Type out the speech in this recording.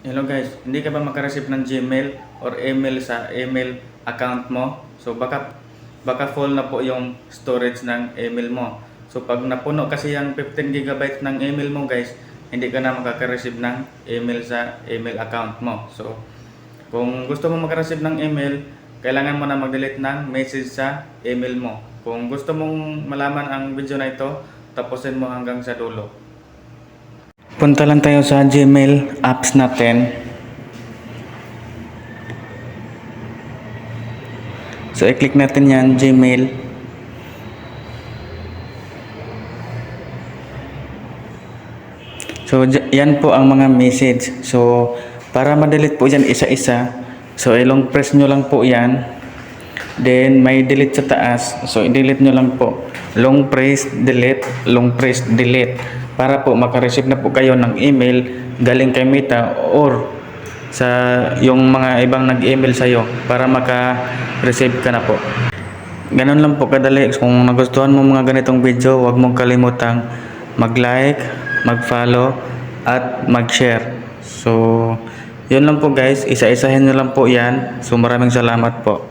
Hello guys, hindi ka ba makareceive ng Gmail or email sa email account mo? So baka baka full na po yung storage ng email mo. So pag napuno kasi yung 15 GB ng email mo guys, hindi ka na makaka-receive ng email sa email account mo. So kung gusto mo makareceive ng email, kailangan mo na mag-delete ng message sa email mo. Kung gusto mong malaman ang video na ito, tapusin mo hanggang sa dulo. Punta lang tayo sa Gmail apps natin. So, i-click natin yan, Gmail. So, yan po ang mga message. So, para ma-delete po yan isa-isa, so, ilong press nyo lang po yan. Then, may delete sa taas. So, i-delete nyo lang po. Long press, delete, long press, delete. Para po makareceive na po kayo ng email galing kay Meta or sa yung mga ibang nag-email sa iyo para maka-receive ka na po. Ganun lang po kadali. Kung nagustuhan mo mga ganitong video, huwag mong kalimutang mag-like, mag-follow, at mag-share. So, yun lang po guys. Isa-isahin nyo lang po yan. So, maraming salamat po.